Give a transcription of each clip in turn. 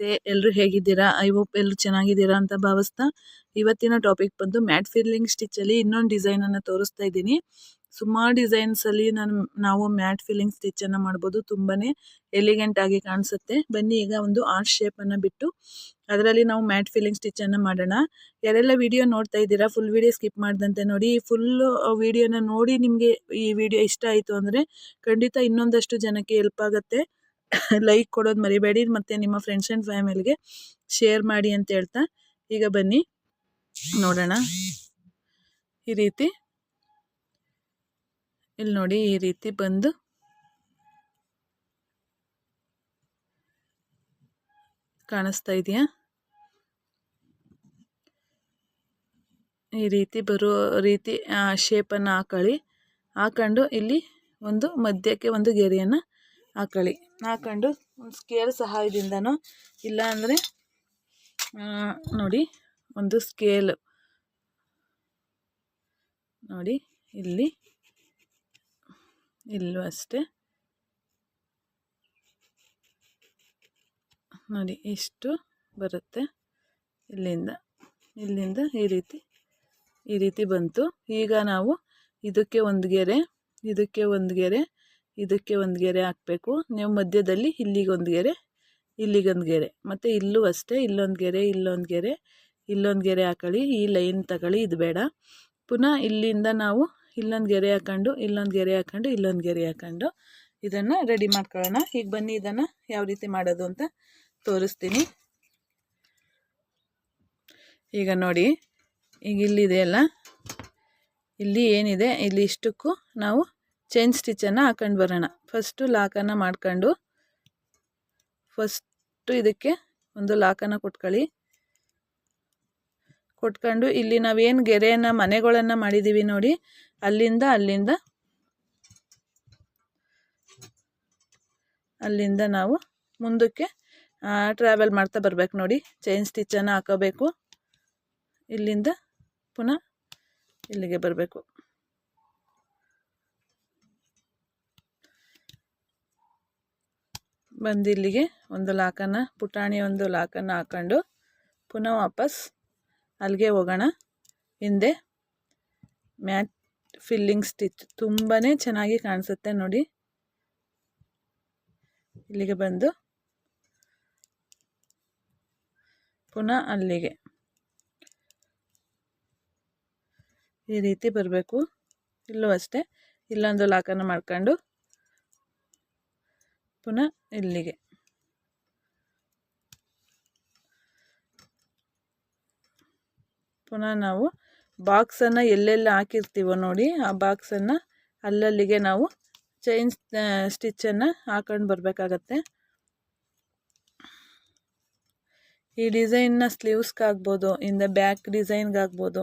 ನಮಸ್ತೆ ಎಲ್ಲರೂ ಹೇಗಿದ್ದೀರಾ? ಐ ಹೋಪ್ ಎಲ್ಲರೂ ಚೆನ್ನಾಗಿದ್ದೀರಾ ಅಂತ ಭಾವಿಸ್ತಾ ಇವತ್ತಿನ ಟಾಪಿಕ್ ಬಂದು ಮ್ಯಾಟ್ ಫಿಲ್ಲಿಂಗ್ ಸ್ಟಿಚ್ಚಲ್ಲಿ ಇನ್ನೊಂದು ಡಿಸೈನನ್ನು ತೋರಿಸ್ತಾ ಇದ್ದೀನಿ. ಸುಮಾರು ಡಿಸೈನ್ಸಲ್ಲಿ ನಾನು, ನಾವು ಮ್ಯಾಟ್ ಫಿಲ್ಲಿಂಗ್ ಸ್ಟಿಚ್ಚನ್ನು ಮಾಡ್ಬೋದು. ತುಂಬಾ ಎಲಿಗೆಂಟ್ ಆಗಿ ಕಾಣಿಸುತ್ತೆ. ಬನ್ನಿ ಈಗ ಒಂದು ಆರ್ಟ್ ಶೇಪನ್ನು ಬಿಟ್ಟು ಅದರಲ್ಲಿ ನಾವು ಮ್ಯಾಟ್ ಫಿಲ್ಲಿಂಗ್ ಸ್ಟಿಚ್ಚನ್ನು ಮಾಡೋಣ. ಯಾರೆಲ್ಲ ವಿಡಿಯೋ ನೋಡ್ತಾ ಇದ್ದೀರಾ ಫುಲ್ ವಿಡಿಯೋ ಸ್ಕಿಪ್ ಮಾಡ್ದಂತೆ ನೋಡಿ. ಫುಲ್ ವಿಡಿಯೋನ ನೋಡಿ ನಿಮಗೆ ಈ ವಿಡಿಯೋ ಇಷ್ಟ ಆಯಿತು ಅಂದರೆ ಖಂಡಿತ ಇನ್ನೊಂದಷ್ಟು ಜನಕ್ಕೆ ಹೆಲ್ಪ್ ಆಗುತ್ತೆ. ಲೈಕ್ ಕೊಡೋದು ಮರಿಬೇಡಿ, ಮತ್ತು ನಿಮ್ಮ ಫ್ರೆಂಡ್ಸ್ ಆ್ಯಂಡ್ ಫ್ಯಾಮಿಲಿಗೆ ಶೇರ್ ಮಾಡಿ ಅಂತ ಹೇಳ್ತಾ, ಈಗ ಬನ್ನಿ. ನೋಡೋಣ. ಈ ರೀತಿ. ಇಲ್ಲಿ ನೋಡಿ, ಈ ರೀತಿ ಬಂದು. ಕಾಣಿಸ್ತಾ ಇದೆಯಾ? ಈ ರೀತಿ ಬರೋ ರೀತಿ ಶೇಪನ್ನು ಹಾಕೊಳ್ಳಿ. ಹಾಕೊಂಡು ಇಲ್ಲಿ ಒಂದು ಮಧ್ಯಕ್ಕೆ ಒಂದು ಗೆರೆಯನ್ನು ಹಾಕೊಳ್ಳಿ ಹಾಕೊಂಡು ಒಂದು ಸ್ಕೇಲ್ ಸಹಾಯದಿಂದನೋ ಇಲ್ಲ ಅಂದರೆ ನೋಡಿ, ಒಂದು ಸ್ಕೇಲ್. ನೋಡಿ, ಇಲ್ಲಿ, ಇಲ್ಲೂ ಅಷ್ಟೇ. ನೋಡಿ, ಇಷ್ಟು ಬರುತ್ತೆ. ಇಲ್ಲಿಂದ ಇಲ್ಲಿಂದ ಈ ರೀತಿ ಈ ರೀತಿ ಬಂತು. ಈಗ ನಾವು ಇದಕ್ಕೆ ಒಂದು ಗೆರೆ, ಇದಕ್ಕೆ ಒಂದು ಗೆರೆ ಇದಕ್ಕೆ ಒಂದು ಗೆರೆ ಹಾಕಬೇಕು. ನೀವು ಮಧ್ಯದಲ್ಲಿ ಇಲ್ಲಿಗೊಂದು ಗೆರೆ ಇಲ್ಲಿಗೊಂದು ಗೆರೆ. ಮತ್ತು ಇಲ್ಲೂ ಅಷ್ಟೇ, ಇಲ್ಲೊಂದು ಗೆರೆ ಇಲ್ಲೊಂದು ಗೆರೆ ಇಲ್ಲೊಂದು ಗೆರೆ ಹಾಕೊಳ್ಳಿ, ಈ ಲೈನ್ ತಗೊಳ್ಳಿ, ಇದು ಬೇಡ. ಪುನಃ ಇಲ್ಲಿಂದ ನಾವು ಇಲ್ಲೊಂದು ಗೆರೆ ಹಾಕೊಂಡು ಇಲ್ಲೊಂದು ಗೆರೆ ಹಾಕೊಂಡು ಇಲ್ಲೊಂದು ಗೆರೆ ಹಾಕೊಂಡು ಇದನ್ನು ರೆಡಿ ಮಾಡ್ಕೊಳ್ಳೋಣ. ಈಗ ಬನ್ನಿ ಇದನ್ನು ಯಾವ ರೀತಿ ಮಾಡೋದು ಅಂತ ತೋರಿಸ್ತೀನಿ. ಈಗ ನೋಡಿ, ಈಗ ಇಲ್ಲಿದೆಯಲ್ಲ ಇಲ್ಲಿ ಏನಿದೆ? ಇಲ್ಲಿ ಇಷ್ಟಕ್ಕೂ ನಾವು ಚೈನ್ ಸ್ಟಿಚನ್ನು ಹಾಕೊಂಡು ಬರೋಣ. ಫಸ್ಟು ಲಾಕನ್ನು ಮಾಡ್ಕೊಂಡು ಫಸ್ಟು ಇದಕ್ಕೆ ಒಂದು ಲಾಕನ್ನು ಕೊಟ್ಕೊಳ್ಳಿ. ಕೊಟ್ಕೊಂಡು ಇಲ್ಲಿ ನಾವೇನು ಗೆರೆಯನ್ನು, ಮನೆಗಳನ್ನು ಮಾಡಿದ್ದೀವಿ ನೋಡಿ, ಅಲ್ಲಿಂದ ಅಲ್ಲಿಂದ ಅಲ್ಲಿಂದ ನಾವು ಮುಂದಕ್ಕೆ ಟ್ರಾವೆಲ್ ಮಾಡ್ತಾ ಬರ್ಬೇಕು ನೋಡಿ. ಚೈನ್ ಸ್ಟಿಚ್ಚನ್ನು ಹಾಕೋಬೇಕು. ಇಲ್ಲಿಂದ ಪುನಃ ಇಲ್ಲಿಗೆ ಬರಬೇಕು. ಬಂದು ಇಲ್ಲಿಗೆ ಒಂದು ಲಾಕನ್ನು, ಪುಟಾಣಿ ಒಂದು ಲಾಕನ್ನು ಹಾಕೊಂಡು ಪುನಃ ವಾಪಸ್ ಅಲ್ಲಿಗೆ ಹೋಗೋಣ. ಹಿಂದೆ ಮ್ಯಾಟ್ ಫಿಲ್ಲಿಂಗ್ ಸ್ಟಿಚ್ ತುಂಬಾ ಚೆನ್ನಾಗಿ ಕಾಣಿಸುತ್ತೆ ನೋಡಿ. ಇಲ್ಲಿಗೆ ಬಂದು ಪುನಃ ಅಲ್ಲಿಗೆ. ಈ ರೀತಿ ಬರಬೇಕು. ಇಲ್ಲೂ ಅಷ್ಟೇ. ಇಲ್ಲೊಂದು ಲಾಕನ್ನು ಮಾಡ್ಕೊಂಡು ಪುನಃ ಇಲ್ಲಿಗೆ. ಪುನಃ ನಾವು ಬಾಕ್ಸನ್ನು ಎಲ್ಲೆಲ್ಲಿ ಹಾಕಿರ್ತೀವೋ ನೋಡಿ, ಆ ಬಾಕ್ಸನ್ನು ಅಲ್ಲಲ್ಲಿಗೆ ನಾವು ಚೈನ್ ಸ್ಟಿಚ್ಚನ್ನು ಹಾಕೊಂಡು ಬರಬೇಕಾಗತ್ತೆ. ಈ ಡಿಸೈನ್ನ ಸ್ಲೀವ್ಸ್ಗಾಗ್ಬೋದು ಇಂದ ಬ್ಯಾಕ್ ಡಿಸೈನ್ಗಾಗ್ಬೋದು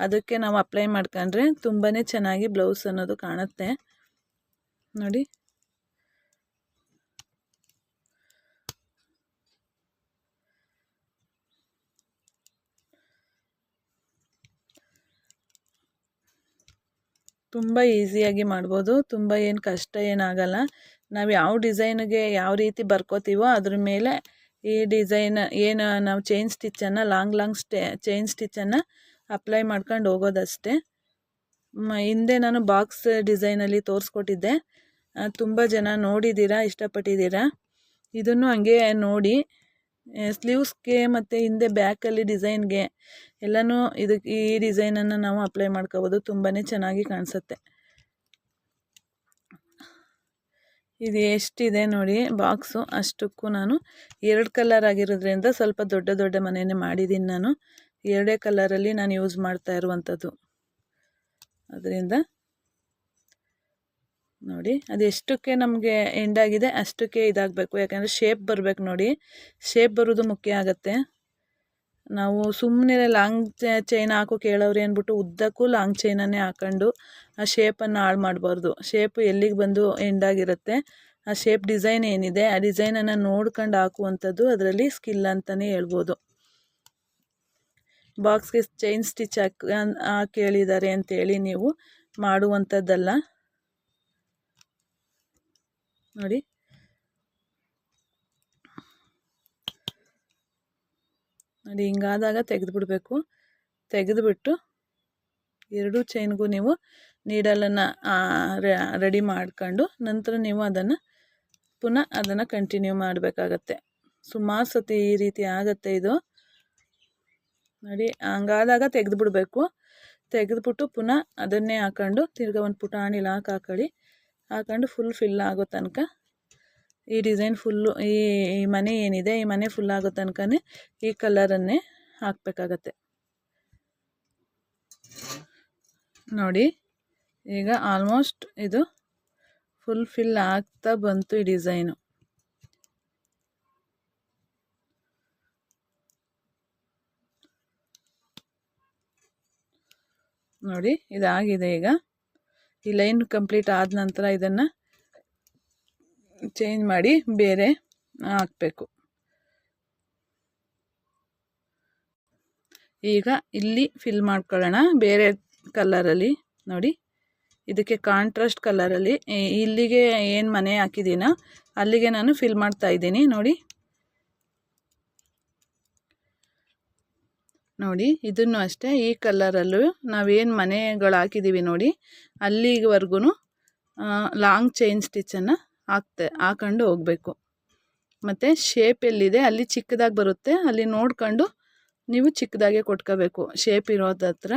ಅದಕ್ಕೆ ನಾವು ಅಪ್ಲೈ ಮಾಡ್ಕೊಂಡ್ರೆ ತುಂಬಾ ಚೆನ್ನಾಗಿ ಬ್ಲೌಸ್ ಅನ್ನೋದು ಕಾಣುತ್ತೆ. ನೋಡಿ. ತುಂಬ ಈಸಿಯಾಗಿ ಮಾಡ್ಬೋದು. ತುಂಬ ಏನು ಕಷ್ಟ ಏನಾಗಲ್ಲ. ನಾವು ಯಾವ ಡಿಸೈನ್ಗೆ ಯಾವ ರೀತಿ ಬರ್ಕೋತೀವೋ ಅದ್ರ ಮೇಲೆ ಈ ಡಿಸೈನ್ ಏನು ನಾವು ಚೈನ್ ಸ್ಟಿಚ್ಚನ್ನು, ಲಾಂಗ್ ಲಾಂಗ್ ಸ್ಟೇ, ಚೈನ್ ಸ್ಟಿಚ್ಚನ್ನು ಅಪ್ಲೈ ಮಾಡ್ಕೊಂಡು ಹೋಗೋದಷ್ಟೇ. ಹಿಂದೆ ನಾನು ಬಾಕ್ಸ್ ಡಿಸೈನಲ್ಲಿ ತೋರಿಸ್ಕೊಟ್ಟಿದ್ದೆ. ತುಂಬ ಜನ ನೋಡಿದ್ದೀರಾ, ಇಷ್ಟಪಟ್ಟಿದ್ದೀರಾ? ಇದನ್ನು ಹಂಗೆ ನೋಡಿ ಸ್ಲೀವ್ಸ್ಗೆ ಮತ್ತು ಹಿಂದೆ ಬ್ಯಾಕಲ್ಲಿ ಡಿಸೈನ್ಗೆ ಎಲ್ಲನೂ ಇದಕ್ಕೆ ಈ ಡಿಸೈನನ್ನು ನಾವು ಅಪ್ಲೈ ಮಾಡ್ಕೋಬೋದು. ತುಂಬಾ ಚೆನ್ನಾಗಿ ಕಾಣಿಸುತ್ತೆ. ಇದು ಎಷ್ಟಿದೆ ನೋಡಿ ಬಾಕ್ಸು ಅಷ್ಟಕ್ಕೂ ನಾನು ಎರಡು ಕಲರ್ ಆಗಿರೋದ್ರಿಂದ ಸ್ವಲ್ಪ ದೊಡ್ಡ ದೊಡ್ಡ ಮನೆಯೇ ಮಾಡಿದ್ದೀನಿ ನಾನು. ಎರಡೇ ಕಲರಲ್ಲಿ ನಾನು ಯೂಸ್ ಮಾಡ್ತಾ ಇರುವಂಥದ್ದು ಅದರಿಂದ ನೋಡಿ. ಅದು ಎಷ್ಟಕ್ಕೆ ನಮಗೆ ಎಂಡಾಗಿದೆ ಅಷ್ಟಕ್ಕೆ ಇದಾಗಬೇಕು. ಯಾಕಂದರೆ ಶೇಪ್ ಬರಬೇಕು ನೋಡಿ. ಶೇಪ್ ಬರೋದು ಮುಖ್ಯ ಆಗುತ್ತೆ. ನಾವು ಸುಮ್ಮನೆ ಲಾಂಗ್ ಚೈನ್ ಹಾಕೋ ಕೇಳೋರು ಅಂದ್ಬಿಟ್ಟು ಉದ್ದಕ್ಕೂ ಲಾಂಗ್ ಚೈನನ್ನೇ ಹಾಕೊಂಡು ಆ ಶೇಪನ್ನು ಹಾಳು ಮಾಡಬಾರ್ದು. ಶೇಪ್ ಎಲ್ಲಿಗೆ ಬಂದು ಎಂಡಾಗಿರುತ್ತೆ ಆ ಶೇಪ್ ಡಿಸೈನ್ ಏನಿದೆ? ಆ ಡಿಸೈನನ್ನು ನೋಡ್ಕೊಂಡು ಹಾಕುವಂಥದ್ದು ಅದರಲ್ಲಿ ಸ್ಕಿಲ್ ಅಂತಲೇ ಹೇಳ್ಬೋದು. ಬಾಕ್ಸ್ಗೆ ಚೈನ್ ಸ್ಟಿಚ್ ಹಾಕಿ ಹಾಕಿ ಹೇಳಿದ್ದಾರೆ ಅಂತೇಳಿ ನೀವು ಮಾಡುವಂಥದ್ದಲ್ಲ. ನೋಡಿ. ನೋಡಿ, ಹಿಂಗಾದಾಗ ತೆಗೆದುಬಿಡ್ಬೇಕು. ತೆಗೆದುಬಿಟ್ಟು ಎರಡೂ ಚೈನ್ಗೂ ನೀವು ನೀಡಲನ್ನು ರೆಡಿ ಮಾಡ್ಕೊಂಡು ನಂತರ ನೀವು ಅದನ್ನು ಪುನಃ ಅದನ್ನು ಕಂಟಿನ್ಯೂ ಮಾಡಬೇಕಾಗತ್ತೆ. ಸುಮಾರು ಸತಿ ಈ ರೀತಿ ಆಗುತ್ತೆ ಇದು. ನೋಡಿ, ಹಂಗಾದಾಗ ತೆಗೆದುಬಿಡ್ಬೇಕು. ತೆಗೆದುಬಿಟ್ಟು ಪುನಃ ಅದನ್ನೇ ಹಾಕೊಂಡು ತಿರ್ಗಾ ಒಂದು ಪುಟಾಣಿ ಲಾಕ್ ಹಾಕೊಳ್ಳಿ. ಹಾಕೊಂಡು ಫುಲ್ ಫಿಲ್ ಆಗೋ ತನಕ ಈ ಡಿಸೈನ್ ಫುಲ್ಲು ಈ ಈ ಮನೆ ಏನಿದೆ, ಈ ಮನೆ ಫುಲ್ ಆಗೋ ತನಕನೇ ಈ ಕಲರನ್ನೇ ಹಾಕಬೇಕಾಗತ್ತೆ. ನೋಡಿ, ಈಗ ಆಲ್ಮೋಸ್ಟ್ ಇದು ಫುಲ್ ಫಿಲ್ ಆಗ್ತಾ ಬಂತು ಈ ಡಿಸೈನು ನೋಡಿ, ಇದಾಗಿದೆ ಈಗ. ಈ ಲೈನ್ ಕಂಪ್ಲೀಟ್ ಆದ ನಂತರ ಇದನ್ನು ಚೇಂಜ್ ಮಾಡಿ ಬೇರೆ ಹಾಕಬೇಕು. ಈಗ ಇಲ್ಲಿ ಫಿಲ್ ಮಾಡ್ಕೊಳ್ಳೋಣ. ಬೇರೆ ಕಲ್ಲರಲ್ಲಿ ನೋಡಿ. ಇದಕ್ಕೆ ಕಾಂಟ್ರಾಸ್ಟ್ ಕಲ್ಲರಲ್ಲಿ ಇಲ್ಲಿಗೆ ಏನು ಮನೆ ಹಾಕಿದ್ದೀನೋ? ಅಲ್ಲಿಗೆ ನಾನು ಫಿಲ್ ಮಾಡ್ತಾ ಇದ್ದೀನಿ. ನೋಡಿ. ನೋಡಿ, ಇದನ್ನು ಅಷ್ಟೇ, ಈ ಕಲರಲ್ಲೂ ನಾವೇನು ಮನೆಗಳು ಹಾಕಿದ್ದೀವಿ ನೋಡಿ ಅಲ್ಲಿವರೆಗೂ ಲಾಂಗ್ ಚೈನ್ ಸ್ಟಿಚ್ಚನ್ನು ಹಾಕ್ತೆ, ಹಾಕೊಂಡು ಹೋಗಬೇಕು. ಮತ್ತು ಶೇಪ್ ಎಲ್ಲಿದೆ, ಅಲ್ಲಿ ಚಿಕ್ಕದಾಗಿ ಬರುತ್ತೆ, ಅಲ್ಲಿ ನೋಡ್ಕೊಂಡು ನೀವು ಚಿಕ್ಕದಾಗೆ ಕೊಟ್ಕೋಬೇಕು. ಶೇಪ್ ಇರೋದತ್ರ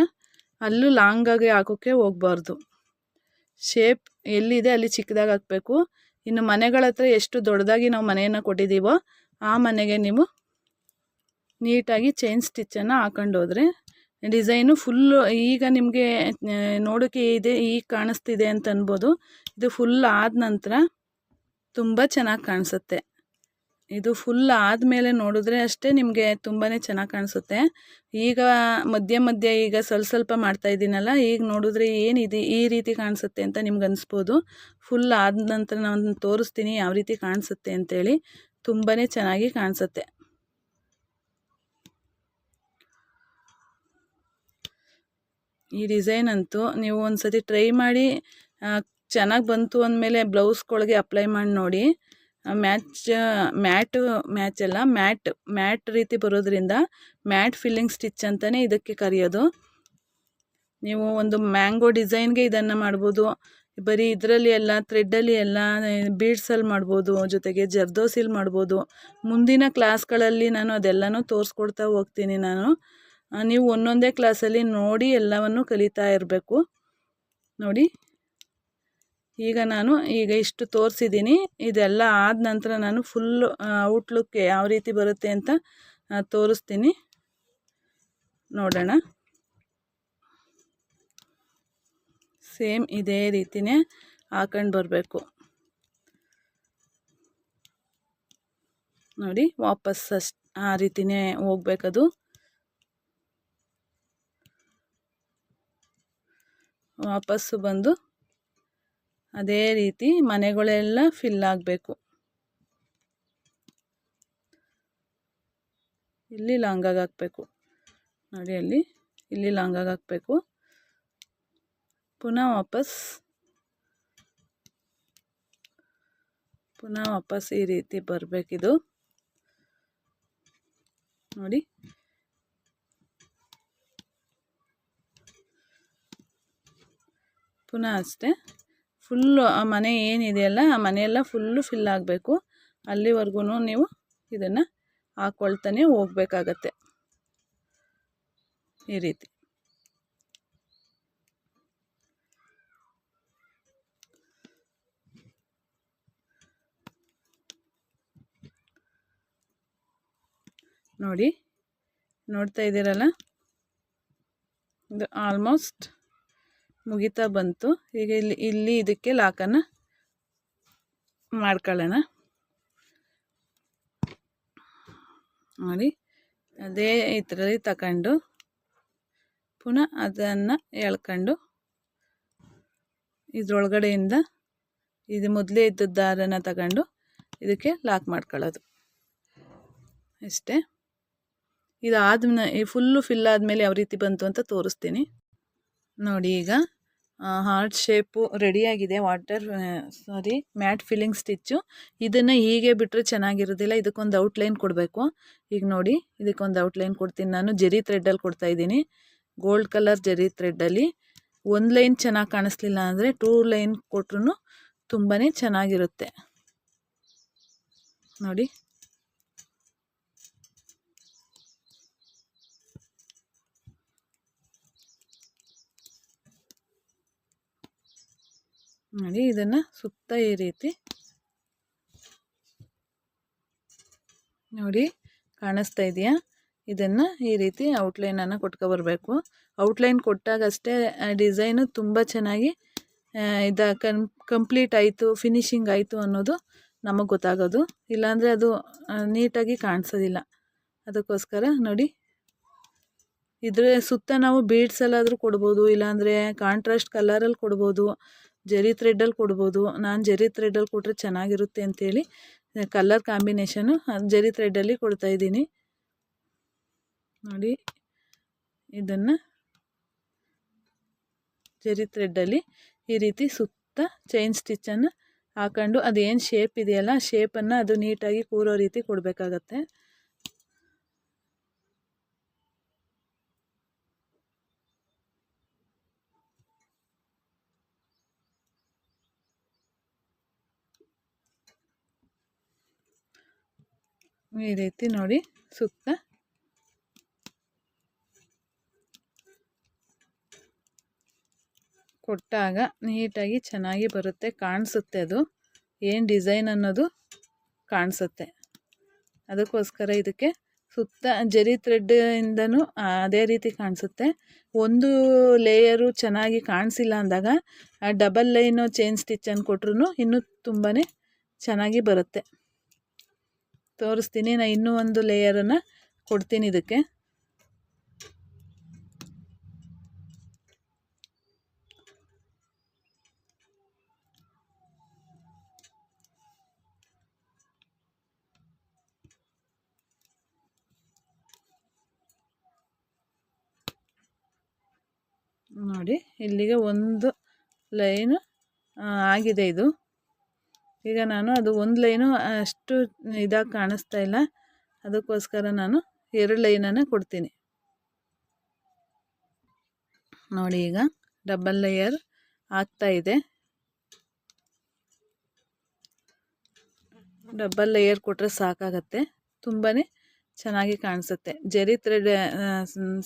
ಅಲ್ಲೂ ಲಾಂಗಾಗಿ ಹಾಕೋಕ್ಕೆ ಹೋಗಬಾರ್ದು. ಶೇಪ್ ಎಲ್ಲಿದೆ, ಅಲ್ಲಿ ಚಿಕ್ಕದಾಗಿ ಹಾಕಬೇಕು. ಇನ್ನು ಮನೆಗಳ ಹತ್ರ ಎಷ್ಟು ದೊಡ್ಡದಾಗಿ ನಾವು ಮನೆಯನ್ನು ಕೊಟ್ಟಿದ್ದೀವೋ ಆ ಮನೆಗೆ ನೀವು ನೀಟಾಗಿ ಚೈನ್ ಸ್ಟಿಚ್ಚನ್ನು ಹಾಕೊಂಡು ಹೋದರೆ ಡಿಸೈನು ಫುಲ್ಲು ಈಗ ನಿಮಗೆ ನೋಡೋಕ್ಕೆ ಇದೆ ಈಗ ಕಾಣಿಸ್ತಿದೆ ಅಂತ ಅನ್ಬೋದು. ಇದು ಫುಲ್ ಆದ ನಂತರ ತುಂಬ ಚೆನ್ನಾಗಿ ಕಾಣಿಸುತ್ತೆ. ಇದು ಫುಲ್ ಆದಮೇಲೆ ನೋಡಿದ್ರೆ ಅಷ್ಟೇ ನಿಮಗೆ ತುಂಬಾ ಚೆನ್ನಾಗಿ ಕಾಣಿಸುತ್ತೆ. ಈಗ ಮಧ್ಯ ಮಧ್ಯ ಈಗ ಸ್ವಲ್ಪ ಸ್ವಲ್ಪ ಮಾಡ್ತಾ ಇದ್ದೀನಲ್ಲ, ಈಗ ನೋಡಿದ್ರೆ ಏನಿದೆ ಈ ರೀತಿ ಕಾಣಿಸುತ್ತೆ ಅಂತ ನಿಮ್ಗೆ ಅನಿಸ್ಬೋದು. ಫುಲ್ ಆದ ನಂತರ ನಾನು ತೋರಿಸ್ತೀನಿ ಯಾವ ರೀತಿ ಕಾಣಿಸುತ್ತೆ ಅಂತೇಳಿ. ತುಂಬಾ ಚೆನ್ನಾಗಿ ಕಾಣಿಸುತ್ತೆ. ಈ ಡಿಸೈನ್ ಅಂತೂ ನೀವು ಒಂದು ಸತಿ ಟ್ರೈ ಮಾಡಿ ಚೆನ್ನಾಗಿ ಬಂತು ಅಂದಮೇಲೆ ಬ್ಲೌಸ್ಗಳಿಗೆ ಅಪ್ಲೈ ಮಾಡಿ ನೋಡಿ. ಮ್ಯಾಚ್ ಮ್ಯಾಟು, ಮ್ಯಾಚ್ ಅಲ್ಲ, ಮ್ಯಾಟ್ ಮ್ಯಾಟ್ ರೀತಿ ಬರೋದ್ರಿಂದ ಮ್ಯಾಟ್ ಫಿಲ್ಲಿಂಗ್ ಸ್ಟಿಚ್ ಅಂತಲೇ ಇದಕ್ಕೆ ಕರೆಯೋದು. ನೀವು ಒಂದು ಮ್ಯಾಂಗೋ ಡಿಸೈನ್ಗೆ ಇದನ್ನು ಮಾಡ್ಬೋದು. ಬರೀ ಇದರಲ್ಲಿ ಎಲ್ಲ ಥ್ರೆಡ್ಡಲ್ಲಿ ಎಲ್ಲ ಬೀಡ್ಸಲ್ಲಿ ಮಾಡ್ಬೋದು, ಜೊತೆಗೆ ಜರ್ದೋಸಿಲ್ ಮಾಡ್ಬೋದು. ಮುಂದಿನ ಕ್ಲಾಸ್ಗಳಲ್ಲಿ ನಾನು ಅದೆಲ್ಲನೂ ತೋರಿಸ್ಕೊಡ್ತಾ ಹೋಗ್ತೀನಿ ನಾನು. ನೀವು ಒಂದೊಂದೇ ಕ್ಲಾಸಲ್ಲಿ ನೋಡಿ ಎಲ್ಲವನ್ನು ಕಲಿತಾ ಇರಬೇಕು. ನೋಡಿ. ಈಗ ನಾನು ಈಗ ಇಷ್ಟು ತೋರಿಸಿದ್ದೀನಿ. ಇದೆಲ್ಲ ಆದ ನಂತರ ನಾನು ಫುಲ್ಲು ಔಟ್ಲುಕ್ ಯಾವ ರೀತಿ ಬರುತ್ತೆ ಅಂತ ತೋರಿಸ್ತೀನಿ. ನೋಡೋಣ. ಸೇಮ್ ಇದೇ ರೀತಿನೇ ಹಾಕೊಂಡು ಬರಬೇಕು. ನೋಡಿ, ವಾಪಸ್ ಅಷ್ಟು ಆ ರೀತಿಯೇ ಹೋಗ್ಬೇಕದು. ವಾಪಸ್ಸು ಬಂದು ಅದೇ ರೀತಿ ಮನೆಗಳೆಲ್ಲ ಫಿಲ್ ಆಗಬೇಕು. ಇಲ್ಲಿ ಲಾಂಗಾಗಿ ಹಾಕಬೇಕು. ನೋಡಿ ಅಲ್ಲಿ, ಇಲ್ಲಿ ಲಾಂಗಾಗಿ ಹಾಕಬೇಕು. ಪುನಃ ವಾಪಸ್ ಪುನಃ ವಾಪಸ್ ಈ ರೀತಿ ಬರಬೇಕಿದು. ನೋಡಿ. ಪುನಃ ಅಷ್ಟೇ. ಫುಲ್ಲು ಆ ಮನೆ ಏನಿದೆಯಲ್ಲ ಆ ಮನೆಯೆಲ್ಲ ಫುಲ್ಲು ಫಿಲ್ ಆಗಬೇಕು. ಅಲ್ಲಿವರೆಗೂ ನೀವು ಇದನ್ನು ಹಾಕ್ಕೊಳ್ತಾನೆ ಹೋಗ್ಬೇಕಾಗತ್ತೆ. ಈ ರೀತಿ. ನೋಡಿ, ನೋಡ್ತಾ ಇದ್ದೀರಲ್ಲ? ಇದು ಆಲ್ಮೋಸ್ಟ್ ಮುಗಿತಾ ಬಂತು. ಈಗ ಇಲ್ಲಿ ಇಲ್ಲಿ ಇದಕ್ಕೆ ಲಾಕನ್ನು ಮಾಡ್ಕೊಳ್ಳೋಣ. ನೋಡಿ, ಅದೇ ಇದರಲ್ಲಿ ತಗೊಂಡು ಪುನಃ ಅದನ್ನು ಎಳ್ಕೊಂಡು ಇದ್ರೊಳಗಡೆಯಿಂದ ಇದು ಮೊದಲೇ ಇದ್ದ ದಾರನ ತಗೊಂಡು ಇದಕ್ಕೆ ಲಾಕ್ ಮಾಡ್ಕೊಳ್ಳೋದು. ಅಷ್ಟೇ. ಇದಾದ್ಮೇಲೆ ಫುಲ್ಲು ಫಿಲ್ ಆದಮೇಲೆ ಯಾವ ರೀತಿ ಬಂತು ಅಂತ ತೋರಿಸ್ತೀನಿ. ನೋಡಿ ಈಗ. ಹಾರ್ಟ್ ಶೇಪು ರೆಡಿಯಾಗಿದೆ water sorry mat filling stitch ಇದನ್ನು ಹೀಗೆ ಬಿಟ್ಟರೆ ಚೆನ್ನಾಗಿರೋದಿಲ್ಲ. ಇದಕ್ಕೊಂದು ಔಟ್ಲೈನ್ ಕೊಡಬೇಕು. ಈಗ ನೋಡಿ, ಇದಕ್ಕೊಂದು ಔಟ್ಲೈನ್ ಕೊಡ್ತೀನಿ. ನಾನು ಜೆರಿ ಥ್ರೆಡ್ಡಲ್ಲಿ ಕೊಡ್ತಾ ಇದ್ದೀನಿ. ಗೋಲ್ಡ್ ಕಲರ್ ಜೆರಿ ಥ್ರೆಡ್ಡಲ್ಲಿ ಒಂದು ಲೈನ್ ಚೆನ್ನಾಗಿ ಕಾಣಿಸ್ಲಿಲ್ಲ ಅಂದರೆ ಟೂ ಲೈನ್ ಕೊಟ್ರೂ ತುಂಬಾ ಚೆನ್ನಾಗಿರುತ್ತೆ. ನೋಡಿ. ನೋಡಿ ಇದನ್ನು ಸುತ್ತ ಈ ರೀತಿ. ನೋಡಿ, ಕಾಣಿಸ್ತಾ ಇದೆಯಾ? ಇದನ್ನು ಈ ರೀತಿ ಔಟ್ಲೈನನ್ನು ಕೊಟ್ಕೊಬರ್ಬೇಕು ಔಟ್ಲೈನ್ ಕೊಟ್ಟಾಗಷ್ಟೇ ಡಿಸೈನು ತುಂಬ ಚೆನ್ನಾಗಿ ಇದು ಕಂಪ್ಲೀಟ್ ಆಯಿತು ಫಿನಿಶಿಂಗ್ ಆಯಿತು ಅನ್ನೋದು ನಮಗೆ ಗೊತ್ತಾಗೋದು. ಇಲ್ಲಾಂದರೆ ಅದು ನೀಟಾಗಿ ಕಾಣಿಸೋದಿಲ್ಲ. ಅದಕ್ಕೋಸ್ಕರ ನೋಡಿ. ಇದ್ರ ಸುತ್ತ ನಾವು ಬೀಡ್ಸಲ್ಲಾದರೂ ಕೊಡ್ಬೋದು, ಇಲ್ಲಾಂದರೆ ಕಾಂಟ್ರಾಸ್ಟ್ ಕಲರಲ್ಲಿ ಕೊಡ್ಬೋದು. ಜರಿ ಥ್ರೆಡ್ಡಲ್ಲಿ ಕೊಡ್ಬೋದು. ನಾನು ಜರಿ ಥ್ರೆಡ್ಡಲ್ಲಿ ಕೊಟ್ಟರೆ ಚೆನ್ನಾಗಿರುತ್ತೆ ಅಂಥೇಳಿ ಕಲರ್ ಕಾಂಬಿನೇಷನು ಜರಿ ಥ್ರೆಡ್ಡಲ್ಲಿ ಕೊಡ್ತಾಯಿದ್ದೀನಿ ನೋಡಿ, ಇದನ್ನು ಜರಿ ಥ್ರೆಡ್ಡಲ್ಲಿ ಈ ರೀತಿ ಸುತ್ತ ಚೈನ್ ಸ್ಟಿಚ್ಚನ್ನು ಹಾಕೊಂಡು ಅದೇನು ಶೇಪ್ ಇದೆಯಲ್ಲ ಶೇಪನ್ನು ಅದು ನೀಟಾಗಿ ಕೂರೋ ರೀತಿ ಕೊಡಬೇಕಾಗತ್ತೆ. ಈ ರೀತಿ ನೋಡಿ ಸುತ್ತ. ಕೊಟ್ಟಾಗ ನೀಟಾಗಿ ಚೆನ್ನಾಗಿ ಬರುತ್ತೆ, ಕಾಣಿಸುತ್ತೆ ಅದು. ಏನು ಡಿಸೈನ್ ಅನ್ನೋದು ಕಾಣಿಸುತ್ತೆ. ಅದಕ್ಕೋಸ್ಕರ ಇದಕ್ಕೆ ಸುತ್ತ ಜರಿ ಥ್ರೆಡ್ಡಿಂದನೂ ಅದೇ ರೀತಿ ಕಾಣಿಸುತ್ತೆ. ಒಂದು ಲೇಯರು ಚೆನ್ನಾಗಿ ಕಾಣಿಸಿಲ್ಲ ಅಂದಾಗ ಡಬಲ್ ಲೈನು ಚೈನ್ ಸ್ಟಿಚ್ಚನ್ನು ಕೊಟ್ರೂ ಇನ್ನೂ ತುಂಬಾ ಚೆನ್ನಾಗಿ ಬರುತ್ತೆ. ತೋರಿಸ್ತೀನಿ. ನಾನು ಇನ್ನೂ ಒಂದು ಲೇಯರನ್ನು ಕೊಡ್ತೀನಿ ಇದಕ್ಕೆ. ನೋಡಿ ಇಲ್ಲಿಗೆ ಒಂದು ಲೈನ್ ಆಗಿದೆ ಇದು. ಈಗ ನಾನು ಅದು ಒಂದು ಲೈನು ಅಷ್ಟು ಇದಾಗಿ ಕಾಣಿಸ್ತಾ ಇಲ್ಲ. ಅದಕ್ಕೋಸ್ಕರ ನಾನು ಎರಡು ಲೈನನ್ನು ಕೊಡ್ತೀನಿ. ನೋಡಿ ಈಗ ಡಬಲ್ ಲೇಯರ್ ಆಗ್ತಾ ಇದೆ. ಡಬಲ್ ಲೇಯರ್ ಕೊಟ್ಟರೆ ಸಾಕಾಗತ್ತೆ. ತುಂಬಾ ಚೆನ್ನಾಗಿ ಕಾಣಿಸುತ್ತೆ. ಜರಿ ಥ್ರೆಡ್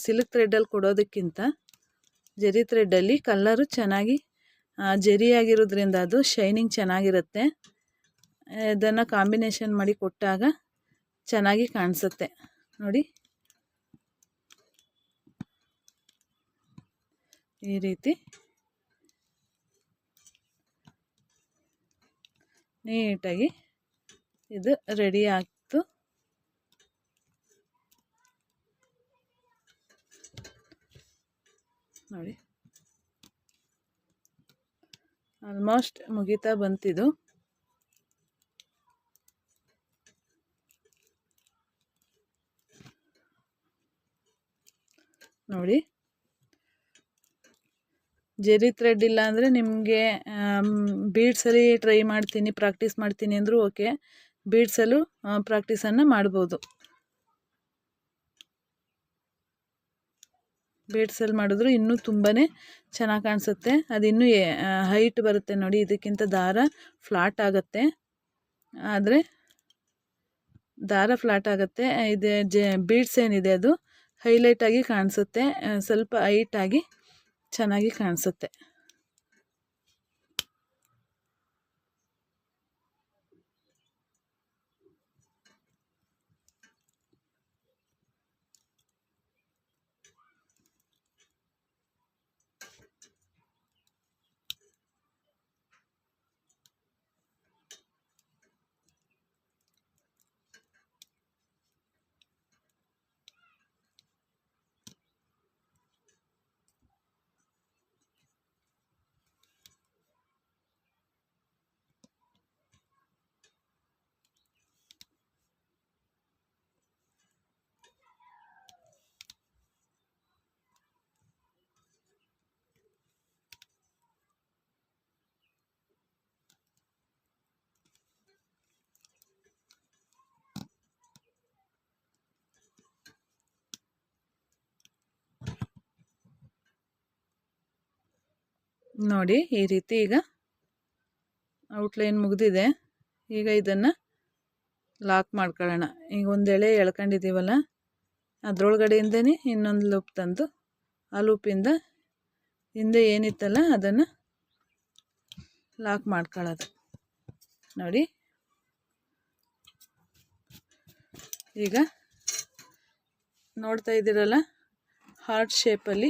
ಸಿಲ್ಕ್ ಥ್ರೆಡ್ಡಲ್ಲಿ ಕೊಡೋದಕ್ಕಿಂತ ಜರಿ ಥ್ರೆಡ್ಡಲ್ಲಿ ಕಲ್ಲರು ಚೆನ್ನಾಗಿ ಜರಿ ಆಗಿರೋದ್ರಿಂದ ಅದು ಶೈನಿಂಗ್ ಚೆನ್ನಾಗಿರುತ್ತೆ. ಇದನ್ನು ಕಾಂಬಿನೇಷನ್ ಮಾಡಿ ಕೊಟ್ಟಾಗ ಚೆನ್ನಾಗಿ ಕಾಣಿಸುತ್ತೆ. ನೋಡಿ. ಈ ರೀತಿ. ನೀಟಾಗಿ ಇದು ರೆಡಿ ಆಗ್ತು. ನೋಡಿ. ಆಲ್ಮೋಸ್ಟ್ ಮುಗಿತಾ ಬಂತಿದು. ನೋಡಿ. ಜೆರಿ ಥ್ರೆಡ್ ಇಲ್ಲ ಅಂದರೆ ನಿಮಗೆ ಬೀಡ್ಸಲ್ಲಿ ಟ್ರೈ ಮಾಡ್ತೀನಿ ಪ್ರಾಕ್ಟೀಸ್ ಮಾಡ್ತೀನಿ ಅಂದರೂ ಓಕೆ ಬೀಡ್ಸಲ್ಲೂ ಪ್ರಾಕ್ಟೀಸನ್ನು ಮಾಡ್ಬೋದು. ಬೀಡ್ಸಲ್ಲಿ ಮಾಡಿದ್ರು ಇನ್ನೂ ತುಂಬಾ ಚೆನ್ನಾಗಿ ಕಾಣಿಸುತ್ತೆ. ಅದಿನ್ನೂ ಹೈಟ್ ಬರುತ್ತೆ ನೋಡಿ, ಇದಕ್ಕಿಂತ ದಾರ ಫ್ಲಾಟ್ ಆಗುತ್ತೆ. ಆದರೆ ದಾರ ಫ್ಲಾಟ್ ಆಗುತ್ತೆ. ಇದು ಜೆ ಬೀಡ್ಸ್ ಏನಿದೆ ಅದು ಹೈಲೈಟಾಗಿ ಕಾಣಿಸುತ್ತೆ. ಸ್ವಲ್ಪ ಹೈಟಾಗಿ ಚೆನ್ನಾಗಿ ಕಾಣಿಸುತ್ತೆ. ನೋಡಿ ಈ ರೀತಿ ಈಗ ಔಟ್ಲೈನ್ ಮುಗಿದಿದೆ. ಈಗ ಇದನ್ನು ಲಾಕ್ ಮಾಡ್ಕೊಳ್ಳೋಣ. ಈಗ ಒಂದು ಎಳೆ ಎಳ್ಕೊಂಡಿದ್ದೀವಲ್ಲ, ಅದರೊಳಗಡೆಯಿಂದನೇ ಇನ್ನೊಂದು ಲೂಪ್ ತಂದು, ಆ ಲೂಪಿಂದ ಹಿಂದೆ ಏನಿತ್ತಲ್ಲ ಅದನ್ನು ಲಾಕ್ ಮಾಡ್ಕೊಳ್ಳೋದು. ನೋಡಿ. ಈಗ ನೋಡ್ತಾ ಇದ್ದೀರಲ್ಲ ಹಾರ್ಟ್ ಶೇಪಲ್ಲಿ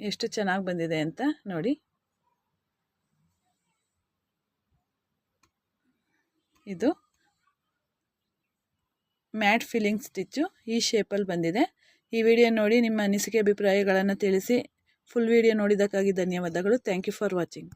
ಎಷ್ಟು ಚೆನ್ನಾಗಿ ಬಂದಿದೆ ಅಂತ ನೋಡಿ. ಇದು ಮ್ಯಾಟ್ ಫಿಲ್ಲಿಂಗ್ ಸ್ಟಿಚ್ಚು ಈ ಶೇಪಲ್ಲಿ ಬಂದಿದೆ. ಈ ವಿಡಿಯೋ ನೋಡಿ ನಿಮ್ಮ ಅನಿಸಿಕೆ, ಅಭಿಪ್ರಾಯಗಳನ್ನು ತಿಳಿಸಿ. ಫುಲ್ ವಿಡಿಯೋ ನೋಡಿದ್ದಕ್ಕಾಗಿ ಧನ್ಯವಾದಗಳು. Thank you for watching.